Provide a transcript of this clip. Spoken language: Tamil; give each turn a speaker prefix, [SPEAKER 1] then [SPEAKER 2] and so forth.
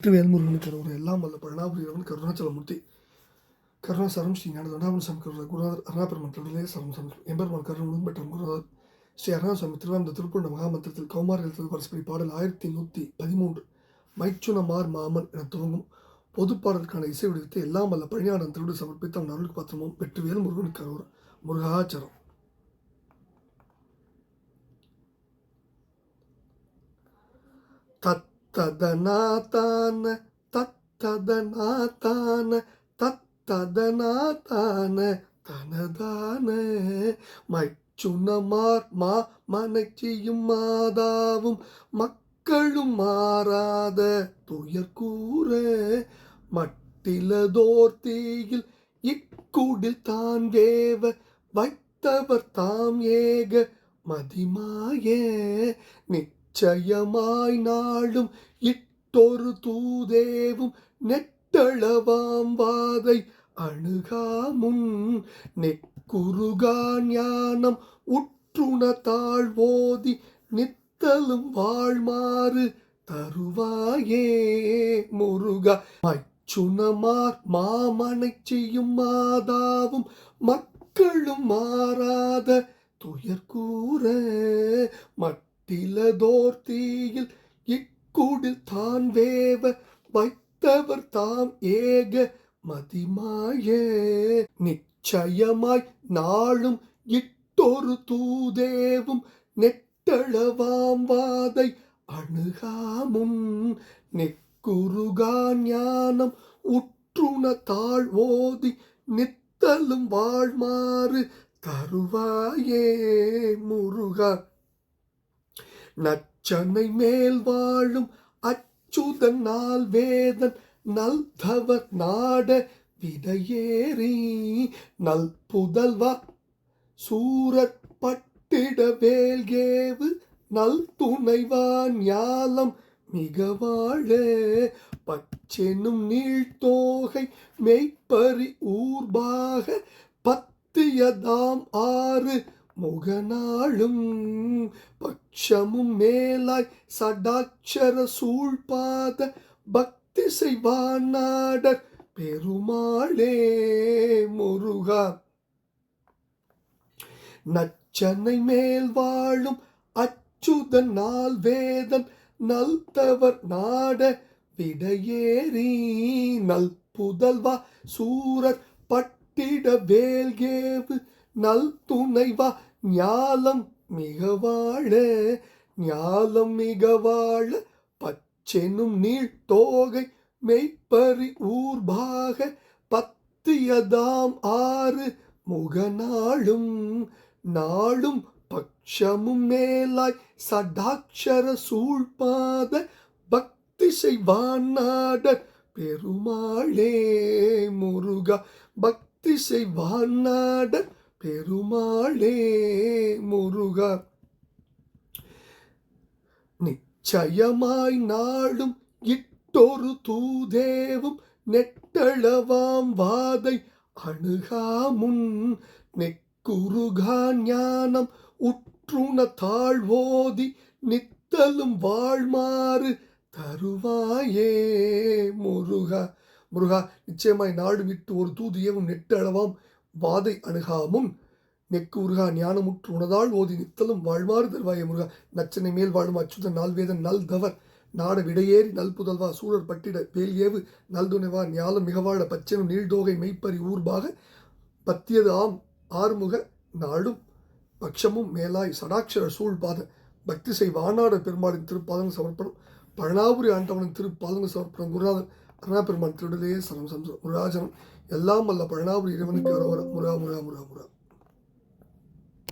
[SPEAKER 1] திருவேல்முருகனுக்கு கருவூர் எல்லாம் வல்ல பழனாபுரியவன் கருணாச்சலமூர்த்தி கருணா கருணாசரம் ஸ்ரீ ஞான தண்டாபன் சாமி கருணர் குருநாதர் அருணாபெருமன் கடலே சரம் சரம் எம்பெருமான் கருணன் பெற்ற குருநாதர் ஸ்ரீ அருணாசாமி திருவாந்த திருப்பூர்ண மகாமந்திரத்தில் கௌமார் எழுத்தது பரஸ்பரி பாடல் ஆயிரத்தி நூற்றி பதிமூன்று மைச்சுனமார் மாமன் என துவங்கும் பொதுப்பாடலுக்கான இசை வடிவத்தை எல்லாம் வல்ல பழனியாடன் திருவிடு சமர்ப்பித்த அவன் அருள் பாத்திரமும். வெற்றிவேல் முருகனுக்கு கருவூர் முருகாச்சரம். தத்ததனாத்தான தத்ததநாதான தத்ததநாதான தனதான மைச்சுனமார் மா மனச்சியும் மாதாவும் மக்களும் மாறாத துயர்கூற மட்டிலதோர் தீயில் இக்குடில் தான் வேவ வைத்தவர் தாம் ஏக மதிமாயே நிச்சயமாய் நாளும் இட்டொரு தூதேவும் நெட்டளவாம் வாதை அணுகாமுன் நெக்குருகா ஞானம் உற்றுண தாழ்வோதி நித்தலும் வாழ்மாறு தருவாயே முருகா. மைச்சுனமார் மாமனை செய்யும் மாதாவும் மக்களும் மாறாத துயர்கூற மட்டிலதோர் தீயில் இக்குடில் தான் வேவ வைத்தவர் தாம் ஏக மதிமாயே. நிச்சயமாய் நாளும் இட்டொரு தூதேவும் நெட்டளவாம் வாதை அணுகாமும். நெக்குருகா ஞானம் உற்றுண தாழ் ஓதி நித்தலும் வாழ்மாறு தருவாயே முருகா. நச்சனை மேல் வாழும் அச்சுதன் நாள் வேதன் நல்தவர் நாட விடையேறி நல் புதல்வா சூரத் பட்டிட வேல்கேவு நல் துணைவான் ஞாலம் மிக வாழ பச்செனும் நீழ்த்தோகை மெய்ப்பறி ஊர்பாக பத்தியதாம் ஆறு முகநாளும் பட்சமும் மேலாய் சடாட்சர சூழ்பாத பக்தி செய்வானாடர் பெருமாளே முருகா. நச்சனை மேல் வாழும் அச்சுதன் நாள் வேதன் நல்தவர் நாட விடையேறி நல் புதல்வா சூரர் பட்டிட வேல்கேவு நல் துணைவா ஞாலம் மிக வாழ ஞாலம் மிக வாழ பச்செனும் நீள் தோகை மெய்ப்பறி ஊர்பாக பத்தியதாம் ஆறு முகநாளும் நாளும் பட்சமும் மேலாய் சடாட்சர சூழ்பாத பக்தி செய்வான் நாடர் பெருமாளே முருகா பக்தி செய்வான் நாடர் பெருமாளே முருகா. நிச்சயமாய் நாளும் இட்டொரு தூதேவும் நெட்டளவாம் வாதை அணுகாமுன் நெக்குருகா ஞானம் உற்றுண தாழ்வோதி நித்தலும் வாழ்மாறு தருவாயே முருகா. முருகா நிச்சயமாய் நாடு விட்டு ஒரு தூது ஏவும் நெட்டு அளவாம் வாதை அணுகாமும் நெக்கு உருகா ஞானமுற்று உணதாள் ஓதி நித்தலும் வாழ்மாறு தருவாய முருகா. நச்சனை மேல் வாழும் அச்சுதன் நால்வேதன் நல் தவர். நாட விடையேறி நல் புதல்வா சூழர் பட்டிட வேல் ஏவு. நல்துணைவா ஞாலம் மிகவாழ பச்சனும் நீழ்தோகை மெய்ப்பறி ஊர்பாக. பத்தியது ஆம் ஆறுமுக நாடும் பட்சமும் மேலாய் சடாட்சர சூழ்பாத பக்தி செய் வானாட பெருமாளின் திருப்பாதங்கள் சமர்ப்பணம். பழனாபுரி ஆண்டவனின் திருப்பாதங்கள் சமர்ப்பணம் குருநாதன் அருணா பெருமான் திருடலையே சரம் சம்சம் முராஜனம் எல்லாம் அல்ல பழனாபுரி இறைவனுக்கு அரோவர முரா முரா முரா முரா